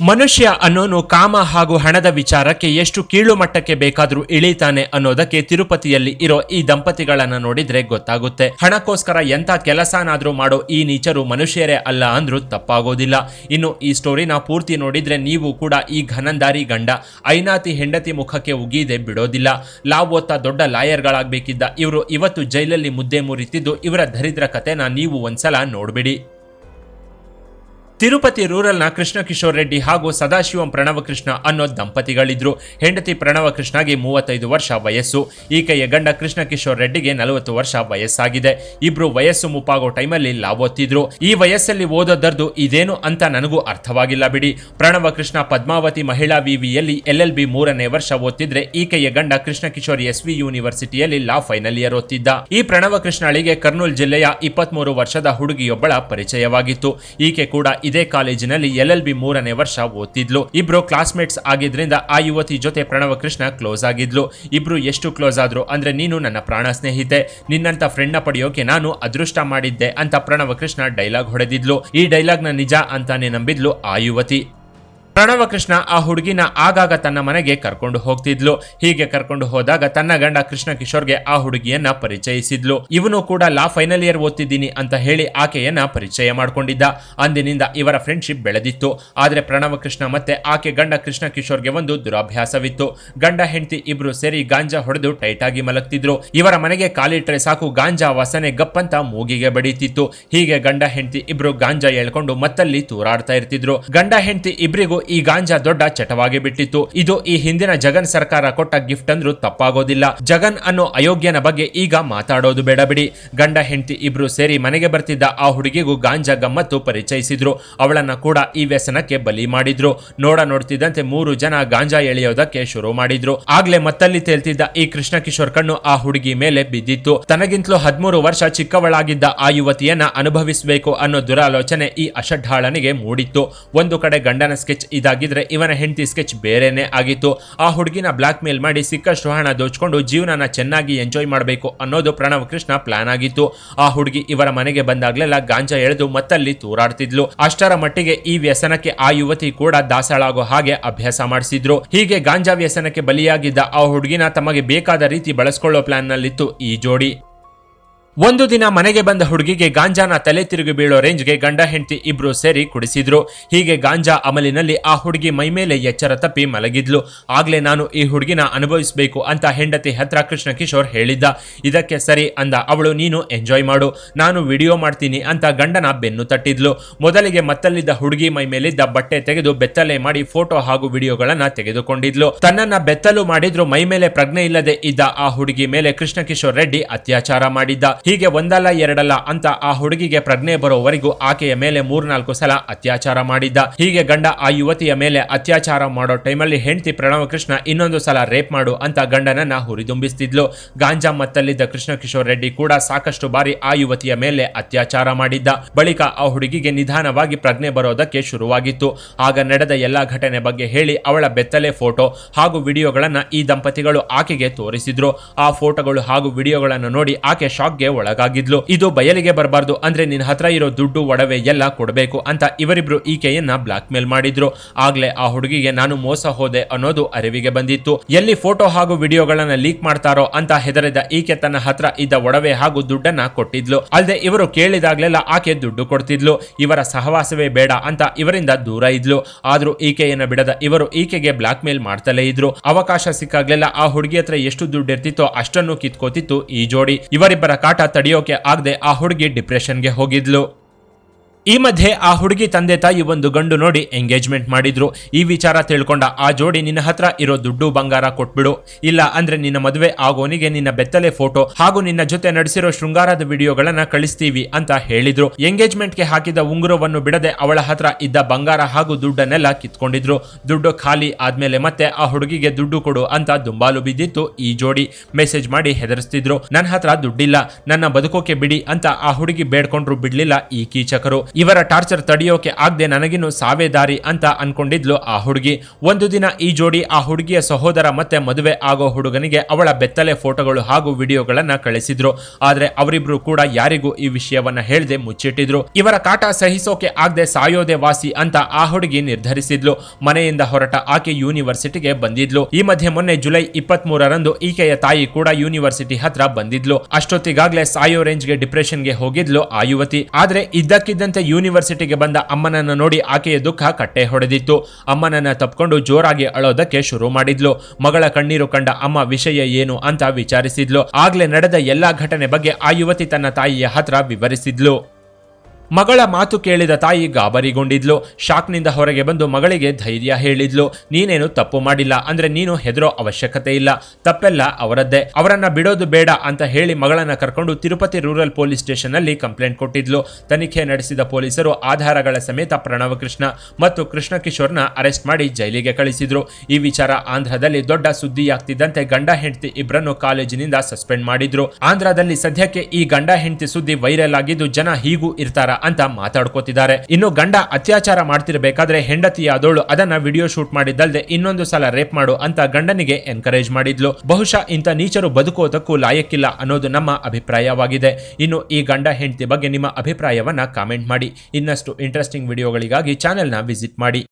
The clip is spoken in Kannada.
ಮನುಷ್ಯ ಅನ್ನೋನು ಕಾಮ ಹಾಗೂ ಹಣದ ವಿಚಾರಕ್ಕೆ ಎಷ್ಟು ಕೀಳು ಮಟ್ಟಕ್ಕೆ ಬೇಕಾದರೂ ಇಳಿತಾನೆ ಅನ್ನೋದಕ್ಕೆ ತಿರುಪತಿಯಲ್ಲಿ ಇರೋ ಈ ದಂಪತಿಗಳನ್ನ ನೋಡಿದ್ರೆ ಗೊತ್ತಾಗುತ್ತೆ. ಹಣಕ್ಕೋಸ್ಕರ ಎಂಥ ಕೆಲಸನಾದರೂ ಮಾಡೋ ಈ ನೀಚರು ಮನುಷ್ಯರೇ ಅಲ್ಲ ಅಂದ್ರೂ ತಪ್ಪಾಗೋದಿಲ್ಲ. ಇನ್ನು ಈ ಸ್ಟೋರಿನ ಪೂರ್ತಿ ನೋಡಿದ್ರೆ ನೀವು ಕೂಡ ಈ ಘನಂದಾರಿ ಗಂಡ, ಐನಾತಿ ಹೆಂಡತಿ ಮುಖಕ್ಕೆ ಉಗೀದೆ ಬಿಡೋದಿಲ್ಲ. ಲಾವ್ ಓದ್ತಾ ದೊಡ್ಡ ಲಾಯರ್ಗಳಾಗಬೇಕಿದ್ದ ಇವರು ಇವತ್ತು ಜೈಲಲ್ಲಿ ಮುದ್ದೆ ಮುರಿತಿದ್ದು ಇವರ ದರಿದ್ರ ಕಥೆನ ನೀವು ಒಂದ್ಸಲ ನೋಡ್ಬಿಡಿ. ತಿರುಪತಿ ರೂರಲ್ನ ಕೃಷ್ಣ ಕಿಶೋರ್ ರೆಡ್ಡಿ ಹಾಗೂ ಸದಾಶಿವಂ ಪ್ರಣವಕೃಷ್ಣ ಅನ್ನೋ ದಂಪತಿಗಳಿದ್ರು. ಹೆಂಡತಿ ಪ್ರಣವಕೃಷ್ಣಗೆ ಮೂವತ್ತೈದು ವರ್ಷ ವಯಸ್ಸು. ಈಕೆಯ ಗಂಡ ಕೃಷ್ಣ ಕಿಶೋರ್ ರೆಡ್ಡಿಗೆ ನಲವತ್ತು ವರ್ಷ ವಯಸ್ಸಾಗಿದೆ. ಇಬ್ರು ವಯಸ್ಸು ಮುಪ್ಪಾಗೋ ಟೈಮಲ್ಲಿ ಲಾವೊತ್ತಿದ್ರು ಈ ವಯಸ್ಸಲ್ಲಿ ಓದೋದರ್ದು ಇದೇನು ಅಂತ ನನಗೂ ಅರ್ಥವಾಗಿಲ್ಲ ಬಿಡಿ. ಪ್ರಣವಕೃಷ್ಣ ಪದ್ಮಾವತಿ ಮಹಿಳಾ ವಿವಿಯಲ್ಲಿ ಎಲ್ ಎಲ್ ಬಿ ಮೂರನೇ ವರ್ಷ ಓದ್ತಿದ್ರೆ ಈಕೆಯ ಗಂಡ ಕೃಷ್ಣ ಕಿಶೋರ್ ಎಸ್ ವಿ ಯೂನಿವರ್ಸಿಟಿಯಲ್ಲಿ ಲಾ ಫೈನಲ್ ಇಯರ್ ಓದ್ತಿದ್ದ. ಈ ಪ್ರಣವಕೃಷ್ಣಳಿಗೆ ಕರ್ನೂಲ್ ಜಿಲ್ಲೆಯ ಇಪ್ಪತ್ಮೂರು ವರ್ಷದ ಹುಡುಗಿಯೊಬ್ಬಳ ಪರಿಚಯವಾಗಿತ್ತು. ಈಕೆ ಕೂಡ ಇದೇ ಕಾಲೇಜಿನಲ್ಲಿ ಎಲ್ ಎಲ್ ಬಿ ಮೂರನೇ ವರ್ಷ ಓದ್ತಿದ್ಲು. ಇಬ್ರು ಕ್ಲಾಸ್ಮೇಟ್ಸ್ ಆಗಿದ್ರಿಂದ ಆ ಯುವತಿ ಜೊತೆ ಪ್ರಣವಕೃಷ್ಣ ಕ್ಲೋಸ್ ಆಗಿದ್ಲು. ಇಬ್ರು ಎಷ್ಟು ಕ್ಲೋಸ್ ಆದ್ರು ಅಂದ್ರೆ ನೀನು ನನ್ನ ಪ್ರಾಣ ಸ್ನೇಹಿತೆ. ನಿನ್ನಂತ ಫ್ರೆಂಡ್ನ ಪಡೆಯೋಕೆ ನಾನು ಅದೃಷ್ಟ ಮಾಡಿದ್ದೆ ಅಂತ ಪ್ರಣವ ಕೃಷ್ಣ ಡೈಲಾಗ್ ಹೊಡೆದಿದ್ಲು. ಈ ಡೈಲಾಗ್ನ ನಿಜ ಅಂತಾನೆ ನಂಬಿದ್ಲು ಆ ಯುವತಿ. ಪ್ರಣವ ಕೃಷ್ಣ ಆ ಹುಡುಗಿನ ಆಗಾಗ ತನ್ನ ಮನೆಗೆ ಕರ್ಕೊಂಡು ಹೋಗ್ತಿದ್ಲು. ಹೀಗೆ ಕರ್ಕೊಂಡು ಹೋದಾಗ ತನ್ನ ಗಂಡ ಕೃಷ್ಣ ಕಿಶೋರ್ಗೆ ಆ ಹುಡುಗಿಯನ್ನ ಪರಿಚಯಿಸಿದ್ಲು. ಇವನು ಕೂಡ ಲಾ ಫೈನಲ್ ಇಯರ್ ಓದ್ತಿದ್ದೀನಿ ಅಂತ ಹೇಳಿ ಆಕೆಯನ್ನ ಪರಿಚಯ ಮಾಡಿಕೊಂಡಿದ್ದ. ಅಂದಿನಿಂದ ಇವರ ಫ್ರೆಂಡ್ಶಿಪ್ ಬೆಳೆದಿತ್ತು. ಆದ್ರೆ ಪ್ರಣವ ಕೃಷ್ಣ ಮತ್ತೆ ಆಕೆ ಗಂಡ ಕೃಷ್ಣ ಕಿಶೋರ್ಗೆ ಒಂದು ದುರಾಭ್ಯಾಸವಿತ್ತು. ಗಂಡ ಹೆಂಡತಿ ಇಬ್ರು ಸೇರಿ ಗಾಂಜಾ ಹೊಡೆದು ಟೈಟ್ ಆಗಿ ಮಲಗ್ತಿದ್ರು. ಇವರ ಮನೆಗೆ ಕಾಲಿಟ್ರೆ ಸಾಕು, ಗಾಂಜಾ ವಾಸನೆ ಗಪ್ಪಂತ ಮೂಗಿಗೆ ಬಡೀತಿತ್ತು. ಹೀಗೆ ಗಂಡ ಹೆಂಡತಿ ಇಬ್ರು ಗಾಂಜಾ ಎಳ್ಕೊಂಡು ಮತ್ತಲ್ಲಿ ತೂರಾಡ್ತಾ ಇರ್ತಿದ್ರು. ಗಂಡ ಹೆಂಡತಿ ಇಬ್ರಿಗೂ ಈ ಗಾಂಜಾ ದೊಡ್ಡ ಚಟವಾಗಿ ಬಿಟ್ಟಿತ್ತು. ಇದು ಈ ಹಿಂದಿನ ಜಗನ್ ಸರ್ಕಾರ ಕೊಟ್ಟ ಗಿಫ್ಟ್ ಅಂದ್ರೂ ತಪ್ಪಾಗೋದಿಲ್ಲ. ಜಗನ್ ಅನ್ನೋ ಅಯೋಗ್ಯನ ಬಗ್ಗೆ ಈಗ ಮಾತಾಡೋದು ಬೇಡ ಬಿಡಿ. ಗಂಡ, ಹೆಂಡತಿ ಇಬ್ರು ಸೇರಿ ಮನೆಗೆ ಬರ್ತಿದ್ದ ಆ ಹುಡುಗಿಗೂ ಗಾಂಜಾ ಗಮ್ಮತ್ತು ಪರಿಚಯಿಸಿದ್ರು. ಅವಳನ್ನ ಕೂಡ ಈ ವ್ಯಸನಕ್ಕೆ ಬಲಿ ಮಾಡಿದ್ರು. ನೋಡ ನೋಡ್ತಿದ್ದಂತೆ ಮೂರು ಜನ ಗಾಂಜಾ ಎಳೆಯೋದಕ್ಕೆ ಶುರು ಮಾಡಿದ್ರು. ಆಗ್ಲೇ ಮತ್ತಲ್ಲಿ ತೇಲ್ತಿದ್ದ ಈ ಕೃಷ್ಣ ಕಿಶೋರ್ ಕಣ್ಣು ಆ ಹುಡುಗಿ ಮೇಲೆ ಬಿದ್ದಿತ್ತು. ತನಗಿಂತಲೂ ಹದಿಮೂರು ವರ್ಷ ಚಿಕ್ಕವಳಾಗಿದ್ದ ಆ ಯುವತಿಯನ್ನ ಅನುಭವಿಸಬೇಕು ಅನ್ನೋ ದುರಾಲೋಚನೆ ಈ ಅಷಡ್ಢಾಳನಿಗೆ ಮೂಡಿತ್ತು. ಒಂದು ಕಡೆ ಗಂಡನ ಸ್ಕೆಚ್ ಇದಾಗಿದ್ರೆ ಇವನ ಹೆಂಡತಿ ಸ್ಕೆಚ್ ಬೇರೆನೇ ಆಗಿತ್ತು. ಆ ಹುಡುಗಿನ ಬ್ಲಾಕ್ ಮೇಲ್ ಮಾಡಿ ಸಿಕ್ಕಷ್ಟು ಹಣ ದೋಚ್ಕೊಂಡು ಜೀವನನ ಚೆನ್ನಾಗಿ ಎಂಜಾಯ್ ಮಾಡಬೇಕು ಅನ್ನೋದು ಪ್ರಣವ್ ಕೃಷ್ಣ ಪ್ಲಾನ್ ಆಗಿತ್ತು. ಆ ಹುಡುಗಿ ಇವರ ಮನೆಗೆ ಬಂದಾಗ್ಲೆಲ್ಲ ಗಾಂಜಾ ಎಳೆದು ಮತ್ತಲ್ಲಿ ತೂರಾಡ್ತಿದ್ಲು. ಅಷ್ಟರ ಮಟ್ಟಿಗೆ ಈ ವ್ಯಸನಕ್ಕೆ ಆ ಯುವತಿ ಕೂಡ ದಾಸಳಾಗೋ ಹಾಗೆ ಅಭ್ಯಾಸ ಮಾಡಿಸಿದ್ರು. ಹೀಗೆ ಗಾಂಜಾ ವ್ಯಸನಕ್ಕೆ ಬಲಿಯಾಗಿದ್ದ ಆ ಹುಡುಗಿನ ತಮಗೆ ಬೇಕಾದ ರೀತಿ ಬಳಸ್ಕೊಳ್ಳೋ ಪ್ಲಾನ್ ನಲ್ಲಿತ್ತು ಈ ಜೋಡಿ. ಒಂದು ದಿನ ಮನೆಗೆ ಬಂದ ಹುಡುಗಿಗೆ ಗಾಂಜಾನ ತಲೆ ತಿರುಗಿ ಬೀಳೋ ರೇಂಜ್ಗೆ ಗಂಡ ಹೆಂಡತಿ ಇಬ್ರು ಸೇರಿ ಕುಡಿಸಿದ್ರು. ಹೀಗೆ ಗಾಂಜಾ ಅಮಲಿನಲ್ಲಿ ಆ ಹುಡುಗಿ ಮೈಮೇಲೆ ಎಚ್ಚರ ತಪ್ಪಿ ಮಲಗಿದ್ಲು. ಆಗ್ಲೇ ನಾನು ಈ ಹುಡುಗಿನ ಅನುಭವಿಸಬೇಕು ಅಂತ ಹೆಂಡತಿ ಹತ್ರ ಕೃಷ್ಣ ಕಿಶೋರ್ ಹೇಳಿದ್ದ. ಇದಕ್ಕೆ ಸರಿ ಅಂದ ಅವಳು, ನೀನು ಎಂಜಾಯ್ ಮಾಡು. ನಾನು ವಿಡಿಯೋ ಮಾಡ್ತೀನಿ ಅಂತ ಗಂಡನ ಬೆನ್ನು ತಟ್ಟಿದ್ಲು. ಮೊದಲಿಗೆ ಮತ್ತಲ್ಲಿದ್ದ ಹುಡುಗಿ ಮೈ ಮೇಲಿದ್ದ ಬಟ್ಟೆ ತೆಗೆದು ಬೆತ್ತಲೆ ಮಾಡಿ ಫೋಟೋ ಹಾಗೂ ವಿಡಿಯೋಗಳನ್ನ ತೆಗೆದುಕೊಂಡಿದ್ಲು. ತನ್ನನ್ನ ಬೆತ್ತಲು ಮಾಡಿದ್ರು ಮೈ ಮೇಲೆ ಪ್ರಜ್ಞೆ ಇಲ್ಲದೆ ಇದ್ದ ಆ ಹುಡುಗಿ ಮೇಲೆ ಕೃಷ್ಣ ಕಿಶೋರ್ ರೆಡ್ಡಿ ಅತ್ಯಾಚಾರ ಮಾಡಿದ್ದ. ಹೀಗೆ ಒಂದಲ್ಲ ಎರಡಲ್ಲ ಅಂತ ಆ ಹುಡುಗಿಗೆ ಪ್ರಜ್ಞೆ ಬರೋವರೆಗೂ ಆಕೆಯ ಮೇಲೆ ಮೂರ್ನಾಲ್ಕು ಸಲ ಅತ್ಯಾಚಾರ ಮಾಡಿದ್ದ. ಹೀಗೆ ಗಂಡ ಆ ಯುವತಿಯ ಮೇಲೆ ಅತ್ಯಾಚಾರ ಮಾಡೋ ಟೈಮಲ್ಲಿ ಹೆಂಡತಿ ಪ್ರಣವ ಕೃಷ್ಣ ಇನ್ನೊಂದು ಸಲ ರೇಪ್ ಮಾಡು ಅಂತ ಗಂಡನನ್ನ ಹುರಿದುಂಬಿಸ್ತಿದ್ಲು. ಗಾಂಜಾ ಮತ್ತಲ್ಲಿದ್ದ ಕೃಷ್ಣ ಕಿಶೋರ್ ರೆಡ್ಡಿ ಕೂಡ ಸಾಕಷ್ಟು ಬಾರಿ ಆ ಯುವತಿಯ ಮೇಲೆ ಅತ್ಯಾಚಾರ ಮಾಡಿದ್ದ. ಬಳಿಕ ಆ ಹುಡುಗಿಗೆ ನಿಧಾನವಾಗಿ ಪ್ರಜ್ಞೆ ಬರೋದಕ್ಕೆ ಶುರುವಾಗಿತ್ತು. ಆಗ ನಡೆದ ಎಲ್ಲಾ ಘಟನೆ ಬಗ್ಗೆ ಹೇಳಿ ಅವಳ ಬೆತ್ತಲೆ ಫೋಟೋ ಹಾಗೂ ವಿಡಿಯೋಗಳನ್ನ ಈ ದಂಪತಿಗಳು ಆಕೆಗೆ ತೋರಿಸಿದ್ರು. ಆ ಫೋಟೋಗಳು ಹಾಗೂ ವಿಡಿಯೋಗಳನ್ನು ನೋಡಿ ಆಕೆ ಶಾಕ್ಗೆ ಒಳಗಾಗಿದ್ಲು. ಇದು ಬಯಲಿಗೆ ಬರಬಾರ್ದು. ಅಂದ್ರೆ ನಿನ್ನ ಹತ್ರ ಇರೋ ದುಡ್ಡು, ಒಡವೆ ಎಲ್ಲ ಕೊಡಬೇಕು ಅಂತ ಇವರಿಬ್ರು ಈಕೆಯನ್ನ ಬ್ಲಾಕ್ ಮೇಲ್ ಮಾಡಿದ್ರು. ಆಗ್ಲೇ ಆ ಹುಡುಗಿಗೆ ನಾನು ಮೋಸ ಹೋದೆ ಅನ್ನೋದು ಅರಿವಿಗೆ ಬಂದಿತ್ತು. ಎಲ್ಲಿ ಫೋಟೋ ಹಾಗೂ ವಿಡಿಯೋಗಳನ್ನ ಲೀಕ್ ಮಾಡ್ತಾರೋ ಅಂತ ಹೆದರಿದ ಈಕೆ ತನ್ನ ಹತ್ರ ಇದ್ದ ಒಡವೆ ಹಾಗೂ ದುಡ್ಡನ್ನ ಕೊಟ್ಟಿದ್ಲು. ಅಲ್ಲದೆ ಇವರು ಕೇಳಿದಾಗ್ಲೆಲ್ಲ ಆಕೆ ದುಡ್ಡು ಕೊಡ್ತಿದ್ಲು. ಇವರ ಸಹವಾಸವೇ ಬೇಡ ಅಂತ ಇವರಿಂದ ದೂರ ಇದ್ಲು. ಆದ್ರೂ ಈಕೆಯನ್ನ ಬಿಡದ ಇವರು ಈಕೆಗೆ ಬ್ಲಾಕ್ ಮೇಲ್ ಮಾಡ್ತಲೇ ಇದ್ರು. ಅವಕಾಶ ಸಿಕ್ಕಾಗ್ಲೆಲ್ಲ ಆ ಹುಡುಗಿ ಹತ್ರ ಎಷ್ಟು ದುಡ್ಡು ಇರ್ತಿತ್ತೋ ಅಷ್ಟನ್ನು ಕಿತ್ಕೋತಿತ್ತು ಈ ಜೋಡಿ. ಇವರಿಬ್ಬರ ಕಾಟ ತಡೆಯೋಕೆ ಆಗದೆ ಆ ಹುಡುಗಿ ಡಿಪ್ರೆಷನ್ಗೆ ಹೋಗಿದ್ಲು. ಈ ಮಧ್ಯೆ ಆ ಹುಡುಗಿ ತಂದೆ ತಾಯಿ ಒಂದು ಗಂಡು ನೋಡಿ ಎಂಗೇಜ್ಮೆಂಟ್ ಮಾಡಿದ್ರು. ಈ ವಿಚಾರ ತಿಳ್ಕೊಂಡ ಆ ಜೋಡಿ, ನಿನ್ನ ಹತ್ರ ಇರೋ ದುಡ್ಡು ಬಂಗಾರ ಕೊಟ್ಬಿಡು. ಇಲ್ಲ ಅಂದ್ರೆ ನಿನ್ನ ಮದುವೆ ಆಗೋನಿಗೆ ನಿನ್ನ ಬೆತ್ತಲೆ ಫೋಟೋ ಹಾಗೂ ನಿನ್ನ ಜೊತೆ ನಡೆಸಿರೋ ಶೃಂಗಾರದ ವಿಡಿಯೋಗಳನ್ನ ಕಳಿಸ್ತೀವಿ ಅಂತ ಹೇಳಿದ್ರು. ಎಂಗೇಜ್ಮೆಂಟ್ಗೆ ಹಾಕಿದ ಉಂಗುರವನ್ನು ಬಿಡದೆ ಅವಳ ಹತ್ರ ಇದ್ದ ಬಂಗಾರ ಹಾಗೂ ದುಡ್ಡನ್ನೆಲ್ಲ ಕಿತ್ಕೊಂಡಿದ್ರು. ದುಡ್ಡು ಖಾಲಿ ಆದ್ಮೇಲೆ ಮತ್ತೆ ಆ ಹುಡುಗಿಗೆ ದುಡ್ಡು ಕೊಡು ಅಂತ ದುಂಬಾಲು ಬಿದ್ದಿತ್ತು ಈ ಜೋಡಿ. ಮೆಸೇಜ್ ಮಾಡಿ ಹೆದರಿಸ್ತಿದ್ರು. ನನ್ನ ಹತ್ರ ದುಡ್ಡಿಲ್ಲ. ನನ್ನ ಬದುಕೋಕೆ ಬಿಡಿ ಅಂತ ಆ ಹುಡುಗಿ ಬೇಡ್ಕೊಂಡ್ರು ಬಿಡ್ಲಿಲ್ಲ ಈ ಕೀಚಕರು. ಇವರ ಟಾರ್ಚರ್ ತಡೆಯೋಕೆ ಆಗದೆ ನನಗಿನ್ನು ಸಾವೇ ದಾರಿ ಅಂತ ಅನ್ಕೊಂಡಿದ್ಲು ಆ ಹುಡುಗಿ. ಒಂದು ದಿನ ಈ ಜೋಡಿ ಆ ಹುಡುಗಿಯ ಸಹೋದರ ಮತ್ತೆ ಮದುವೆ ಆಗೋ ಹುಡುಗನಿಗೆ ಅವಳ ಬೆತ್ತಲೆ ಫೋಟೋಗಳು ಹಾಗೂ ವಿಡಿಯೋಗಳನ್ನ ಕಳಿಸಿದ್ರು. ಆದ್ರೆ ಅವರಿಬ್ರು ಕೂಡ ಯಾರಿಗೂ ಈ ವಿಷಯವನ್ನ ಹೇಳದೆ ಮುಚ್ಚಿಟ್ಟಿದ್ರು. ಇವರ ಕಾಟ ಸಹಿಸೋಕೆ ಆಗದೆ ಸಾಯೋದೆ ವಾಸಿ ಅಂತ ಆ ಹುಡುಗಿ ನಿರ್ಧರಿಸಿದ್ಲು. ಮನೆಯಿಂದ ಹೊರಟ ಆಕೆ ಯೂನಿವರ್ಸಿಟಿಗೆ ಬಂದಿದ್ಲು. ಈ ಮಧ್ಯೆ ಮೊನ್ನೆ ಜುಲೈ ಇಪ್ಪತ್ತ್ ಮೂರರಂದು ಈಕೆಯ ತಾಯಿ ಕೂಡ ಯೂನಿವರ್ಸಿಟಿ ಹತ್ರ ಬಂದಿದ್ಲು. ಅಷ್ಟೊತ್ತಿಗಾಗಲೇ ಸಾಯೋ ರೇಂಜ್ಗೆ ಡಿಪ್ರೆಷನ್ಗೆ ಹೋಗಿದ್ಲು ಆ ಯುವತಿ. ಆದ್ರೆ ಇದ್ದಕ್ಕಿದ್ದಂತೆ ಯೂನಿವರ್ಸಿಟಿಗೆ ಬಂದ ಅಮ್ಮನನ್ನು ನೋಡಿ ಆಕೆಯ ದುಃಖ ಕಟ್ಟೆ ಹೊಡೆದಿತ್ತು. ಅಮ್ಮನನ್ನ ತಪ್ಕೊಂಡು ಜೋರಾಗಿ ಅಳೋದಕ್ಕೆ ಶುರು ಮಾಡಿದ್ಲು. ಮಗಳ ಕಣ್ಣೀರು ಕಂಡ ಅಮ್ಮ, ವಿಷಯ ಏನು ಅಂತ ವಿಚಾರಿಸಿದ್ಲು. ಆಗ್ಲೇ ನಡೆದ ಎಲ್ಲಾ ಘಟನೆ ಬಗ್ಗೆ ಆ ಯುವತಿ ತನ್ನ ತಾಯಿಯ ಹತ್ರ ವಿವರಿಸಿದ್ಲು. ಮಗಳ ಮಾತು ಕೇಳಿದ ತಾಯಿ ಗಾಬರಿಗೊಂಡಿದ್ಲು. ಶಾಕ್ನಿಂದ ಹೊರಗೆ ಬಂದು ಮಗಳಿಗೆ ಧೈರ್ಯ ಹೇಳಿದ್ಲು. ನೀನೇನು ತಪ್ಪು ಮಾಡಿಲ್ಲ. ಅಂದ್ರೆ ನೀನು ಹೆದರೋ ಅವಶ್ಯಕತೆ ಇಲ್ಲ. ತಪ್ಪೆಲ್ಲ ಅವರದ್ದೇ. ಅವರನ್ನ ಬಿಡೋದು ಬೇಡ ಅಂತ ಹೇಳಿ ಮಗಳನ್ನ ಕರ್ಕೊಂಡು ತಿರುಪತಿ ರೂರಲ್ ಪೊಲೀಸ್ ಸ್ಟೇಷನ್ ಅಲ್ಲಿ ಕಂಪ್ಲೇಂಟ್ ಕೊಟ್ಟಿದ್ಲು. ತನಿಖೆ ನಡೆಸಿದ ಪೊಲೀಸರು ಆಧಾರಗಳ ಸಮೇತ ಪ್ರಣವ ಕೃಷ್ಣ ಮತ್ತು ಕೃಷ್ಣ ಕಿಶೋರ್ನ ಅರೆಸ್ಟ್ ಮಾಡಿ ಜೈಲಿಗೆ ಕಳಿಸಿದ್ರು. ಈ ವಿಚಾರ ಆಂಧ್ರದಲ್ಲಿ ದೊಡ್ಡ ಸುದ್ದಿಯಾಗ್ತಿದ್ದಂತೆ ಗಂಡ ಹೆಂಡತಿ ಇಬ್ಬರನ್ನು ಕಾಲೇಜಿನಿಂದ ಸಸ್ಪೆಂಡ್ ಮಾಡಿದ್ರು. ಆಂಧ್ರದಲ್ಲಿ ಸದ್ಯಕ್ಕೆ ಈ ಗಂಡ ಹೆಂಡತಿ ಸುದ್ದಿ ವೈರಲ್ ಆಗಿದ್ದು ಜನ ಹೀಗೂ ಇರ್ತಾರ. ಅಂತ ಮಾತಾಡ್ಕೋತಿದ್ದಾರೆ. ಇನ್ನು ಗಂಡ ಅತ್ಯಾಚಾರ ಮಾಡ್ತಿರ್ಬೇಕಾದ್ರೆ ಹೆಂಡತಿಯಾದವಳು ಅದನ್ನ ವಿಡಿಯೋ ಶೂಟ್ ಮಾಡಿದ್ದಲ್ದೆ ಇನ್ನೊಂದು ಸಲ ರೇಪ್ ಮಾಡು ಅಂತ ಗಂಡನಿಗೆ ಎನ್ಕರೇಜ್ ಮಾಡಿದ್ಲು. ಬಹುಶಃ ಇಂಥ ನೀಚರು ಬದುಕೋದಕ್ಕೂ ಲಾಯಕ್ಕಿಲ್ಲ ಅನ್ನೋದು ನಮ್ಮ ಅಭಿಪ್ರಾಯವಾಗಿದೆ. ಇನ್ನು ಈ ಗಂಡ ಹೆಂಡತಿ ಬಗ್ಗೆ ನಿಮ್ಮ ಅಭಿಪ್ರಾಯವನ್ನ ಕಾಮೆಂಟ್ ಮಾಡಿ. ಇನ್ನಷ್ಟು ಇಂಟ್ರೆಸ್ಟಿಂಗ್ ವಿಡಿಯೋಗಳಿಗಾಗಿ ಚಾನೆಲ್ನ ವಿಸಿಟ್ ಮಾಡಿ.